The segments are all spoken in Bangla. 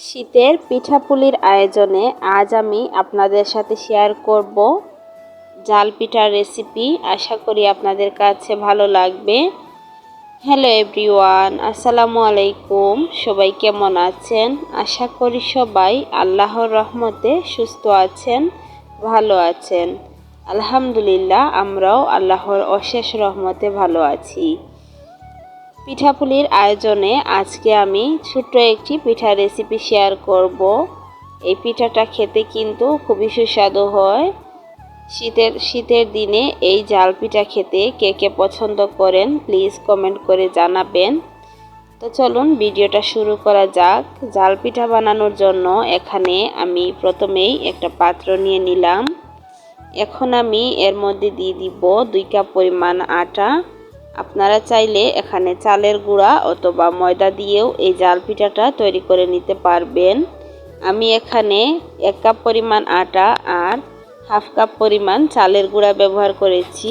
শীতের পিঠাপুলির আয়োজনে আজ আমি আপনাদের সাথে শেয়ার করব জাল পিঠার রেসিপি আশা করি আপনাদের কাছে ভালো লাগবে। হ্যালো এভরিওয়ান আসসালামু আলাইকুম। সবাই কেমন আছেন? আশা করি সবাই আল্লাহর রহমতে সুস্থ আছেন, ভালো আছেন। আলহামদুলিল্লাহ, আমরাও আল্লাহর অশেষ রহমতে ভালো আছি। পিঠাপুলির আয়োজনে আজকে আমি ছোট্ট একটি পিঠা রেসিপি শেয়ার করব। এই পিঠাটা খেতে কিন্তু খুবই সুস্বাদু হয়। শীতের শীতের দিনে এই জাল পিঠা খেতে কে কে পছন্দ করেন প্লিজ কমেন্ট করে জানাবেন। তো চলুন ভিডিওটা শুরু করা যাক। জাল পিঠা বানানোর জন্য এখানে আমি প্রথমেই একটা পাত্র নিয়ে নিলাম। এখন আমি এর মধ্যে দিয়ে দিব দুই কাপ পরিমাণ আটা। আপনারা চাইলে এখানে চালের গুঁড়া অথবা ময়দা দিয়েও এই জাল পিঠাটা তৈরি করে নিতে পারবেন। আমি এখানে এক কাপ পরিমাণ আটা আর হাফ কাপ পরিমাণ চালের গুঁড়া ব্যবহার করেছি।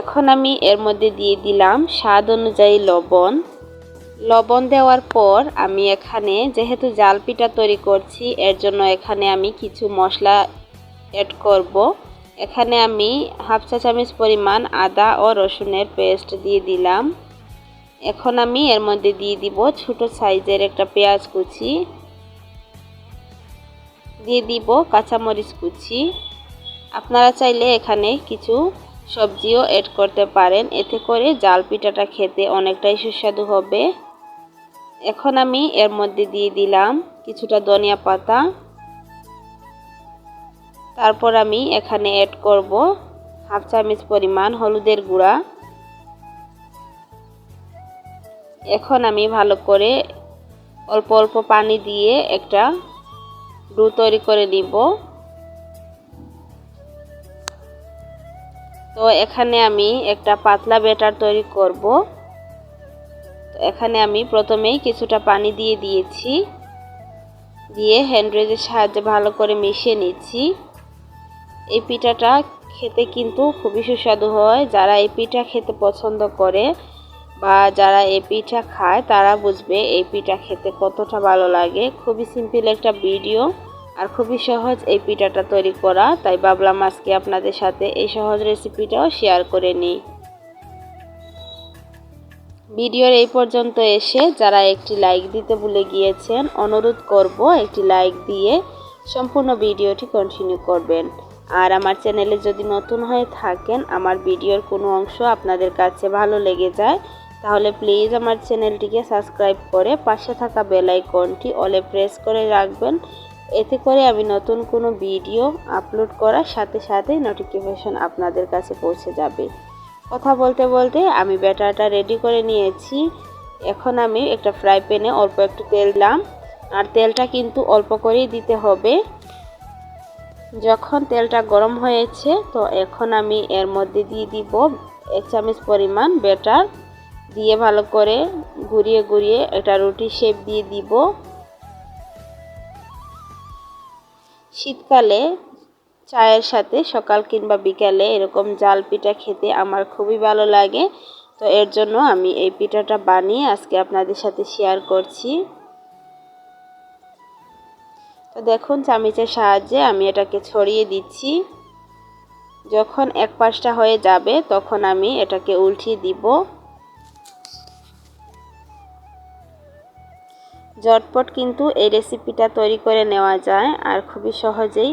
এখন আমি এর মধ্যে দিয়ে দিলাম স্বাদ অনুযায়ী লবণ। লবণ দেওয়ার পর আমি এখানে যেহেতু জাল পিঠা তৈরি করছি, এর জন্য এখানে আমি কিছু মশলা অ্যাড করব। এখানে আমি হাফ চা চামচ পরিমাণ আদা ও রসুনের পেস্ট দিয়ে দিলাম। এখন আমি এর মধ্যে দিয়ে দিব ছোট সাইজের একটা পেঁয়াজ কুচি। দিয়ে দিব কাঁচামরিচ কুচি। আপনারা চাইলে এখানে কিছু সবজিও অ্যাড করতে পারেন। এতে করে জাল পিঠাটা খেতে অনেকটাই সুস্বাদু হবে। এখন আমি এর মধ্যে দিয়ে দিলাম কিছুটা ধনিয়া পাতা। তারপর আমি এখানে অ্যাড করব হাফ চামচ পরিমাণ হলুদের গুঁড়া। এখন আমি ভালো করে অল্প অল্প পানি দিয়ে একটা ডু তৈরি করে নিব। তো এখানে আমি একটা পাতলা ব্যাটার তৈরি করব। এখানে আমি প্রথমেই কিছুটা পানি দিয়ে দিয়েছি। দিয়ে হ্যান্ড্রেজের সাহায্যে ভালো করে মিশিয়ে নিচ্ছি। এই পিঠাটা খেতে কিন্তু খুবই সুস্বাদু হয়। যারা এই পিঠা খেতে পছন্দ করে বা যারা এই পিঠা খায়, তারা বুঝবে এই পিঠা খেতে কতটা ভালো লাগে। খুবই সিম্পল একটা ভিডিও আর খুবই সহজ এই পিঠাটা তৈরি করা। তাই ভাবলাম আজকে আপনাদের সাথে এই সহজ রেসিপিটাও শেয়ার করে নিই। ভিডিওর এই পর্যন্ত এসে যারা একটি লাইক দিতে ভুলে গিয়েছেন, অনুরোধ করব একটি লাইক দিয়ে সম্পূর্ণ ভিডিওটি কন্টিনিউ করবেন। আর আমার চ্যানেলে যদি নতুন হয়ে থাকেন, আমার ভিডিওর কোনো অংশ আপনাদের কাছে ভালো লেগে যায়, তাহলে প্লিজ আমার চ্যানেলটিকে সাবস্ক্রাইব করে পাশে থাকা বেল আইকনটি অলে প্রেস করে রাখবেন। এতে করে আমি নতুন কোনো ভিডিও আপলোড করার সাথে সাথে নোটিফিকেশন আপনাদের কাছে পৌঁছে যাবে। কথা বলতে বলতে আমি ব্যাটারটা রেডি করে নিয়েছি। এখন আমি একটা ফ্রাই প্যানে অল্প একটু তেল দিলাম। আর তেলটা কিন্তু অল্প করেই দিতে হবে। যখন তেলটা গরম হয়েছে, তো এখন আমি এর মধ্যে দিয়ে দিব এক চামচ পরিমাণ বেটার। দিয়ে ভালো করে ঘুরিয়ে ঘুরিয়ে এটা রুটি শেপ দিয়ে দিব। শীতকালে চায়ের সাথে সকাল কিংবা বিকালে এরকম জাল পিঠা খেতে আমার খুবই ভালো লাগে। তো এর জন্য আমি এই পিঠাটা বানিয়ে আজকে আপনাদের সাথে শেয়ার করছি। তো দেখুন চামিচের সাহায্যে আমি এটাকে ছড়িয়ে দিচ্ছি। যখন এক পাশটা হয়ে যাবে, তখন আমি এটাকে উল্টিয়ে দিব। ঝটপট কিন্তু এই রেসিপিটা তৈরি করে নেওয়া যায় আর খুবই সহজেই।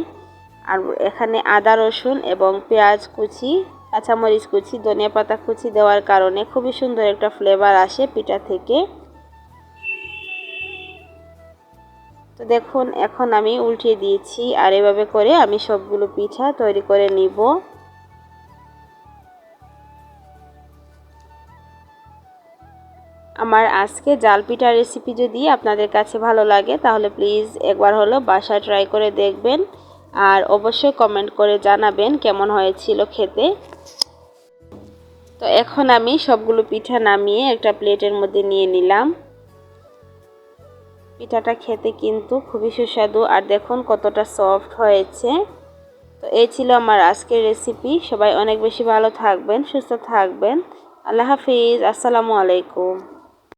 আর এখানে আদা, রসুন এবং পেঁয়াজ কুচি, কাঁচামরিচ কুচি, ধনিয়া পাতা কুচি দেওয়ার কারণে খুবই সুন্দর একটা ফ্লেভার আসে পিঠা থেকে। তো দেখুন, এখন আমি উল্টিয়ে দিয়েছি আর এভাবে করে আমি সবগুলো পিঠা তৈরি করে নিব। আমার আজকে জাল পিঠা রেসিপি যদি আপনাদের কাছে ভালো লাগে, তাহলে প্লিজ একবার হলো বাসায় ট্রাই করে দেখবেন আর অবশ্যই কমেন্ট করে জানাবেন কেমন হয়েছিল খেতে। তো এখন আমি সবগুলো পিঠা নামিয়ে একটা প্লেটের মধ্যে নিয়ে নিলাম। পিঠাটা খেতে কিন্তু খুবই সুস্বাদু। আর দেখুন কতটা সফট হয়েছে। তো এই ছিল আমার আজকের রেসিপি সবাই অনেক বেশি ভালো থাকবেন, সুস্থ থাকবেন। আল্লাহ হাফিজ। আসসালামু আলাইকুম।